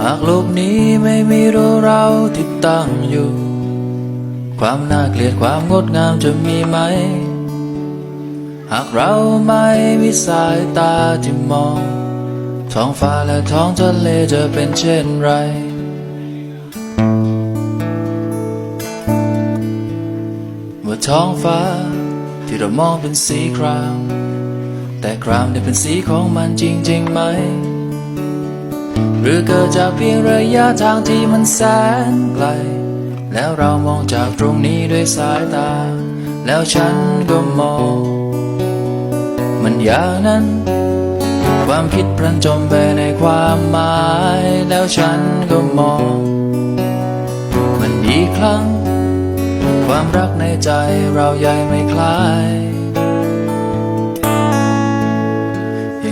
หากโลกนี้ไม่มีเราเราที่ตั้งอยู่ ความน่าเกลียดความงดงามจะมีไหม หากเราไม่มีสายตาที่มอง ท้องฟ้าและท้องทะเลจะเป็นเช่นไรเมื่อท้องฟ้าที่เรามองเป็นสีคราม แต่ครามเนี่ยเป็นสีของมันจริงๆไหม หรือเกิดจากเพียงระยะทางที่มันแสนไกล แล้วเรามองจากตรงนี้ด้วยสายตา แล้วฉันก็มอง มันอย่างนั้น ความคิดพลันจมไปในความหมาย แล้วฉันก็มอง มันอีกครั้ง ความรักในใจเราใหญ่ไม่คล้าย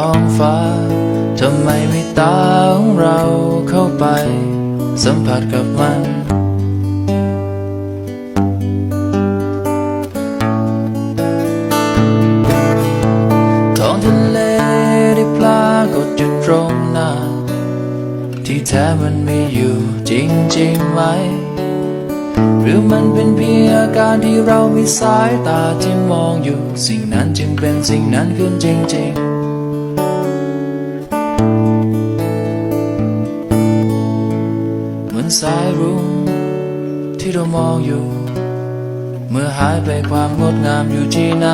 ท้องฟ้าทำไมไม่ตาของเราเข้าไป สัมผัสกับมันท้องทะเลได้ปรากฏอยู่ตรงหน้า ที่แท้มันมีอยู่จริงๆไหม หรือมันเป็นเพียงอาการที่เรามีสายตาที่มองอยู่ สิ่งนั้นจึงเป็นสิ่งนั้นขึ้นจริง ๆ นสายรุ้งที่เรามองอยู่ เมื่อหายไปความงดงามอยู่ที่ไหน